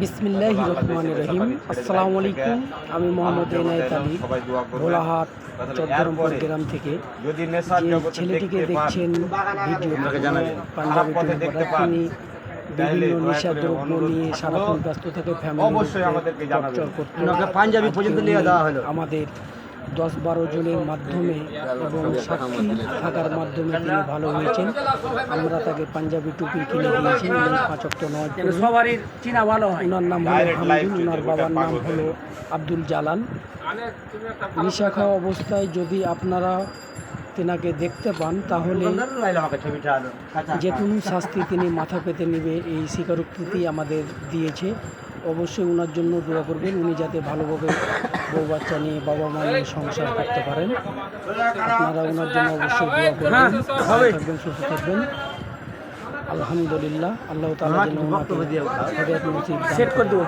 বিসমিল্লাহ রহমান রহিম। আসসালামু আলাইকুম আমি মোহাম্মদ এনায়েত আলী ভোলাহাট তাহলে গ্রাম থেকে। ছেলেটিকে দেখছেন পাঞ্জাবি তিনি বিভিন্ন নিয়ে সারাক্ষণ ব্যস্ত থাকে ফ্যামিলি অবশ্যই আমাদেরকে জানাবেন। পাঞ্জাবি পর্যন্ত নিয়ে যাওয়া হলো। আমাদের দশ বারো জনের মাধ্যমে এবং সাক্ষী থাকার মাধ্যমে তিনি ভালো হয়েছেন। আমরা তাকে পাঞ্জাবি টুপি কিনে দিয়েছি এবং পাঁচক্ত নয় সবারই চিনা ভালো হয়। ওনার নাম হলো হামিদুল ওনার বাবার নাম হলো আব্দুল জালাল। নিশা খাওয়া অবস্থায় যদি আপনারা তেনাকে দেখতে পান তাহলে যে কোনো শাস্তি তিনি মাথা পেতে নেবে এই স্বীকারোক্তিটি আমাদের দিয়েছে। অবশ্যই ওনার জন্য দোয়া করবেন। উনি যাতে ভালোভাবে বউ বাচ্চা নিয়ে বাবা মা নিয়ে সংসার করতে পারেন। আপনারা ওনার জন্য অবশ্যই দোয়া করবেন। ভালো থাকবেন সুস্থ থাকবেন। আলহামদুলিল্লাহ আল্লাহ তালা যেন ওনাকে সেট করে দেবো